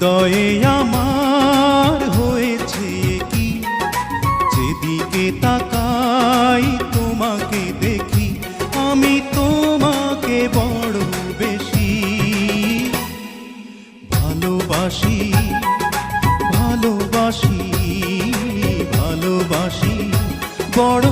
হৃদয়ে আমার হয়েছে কি? যেদিকে তাকাই তোমাকে দেখি, আমি তোমাকে বড় বেশি। ভালোবাসি ভালোবাসি ভালোবাসি, বড়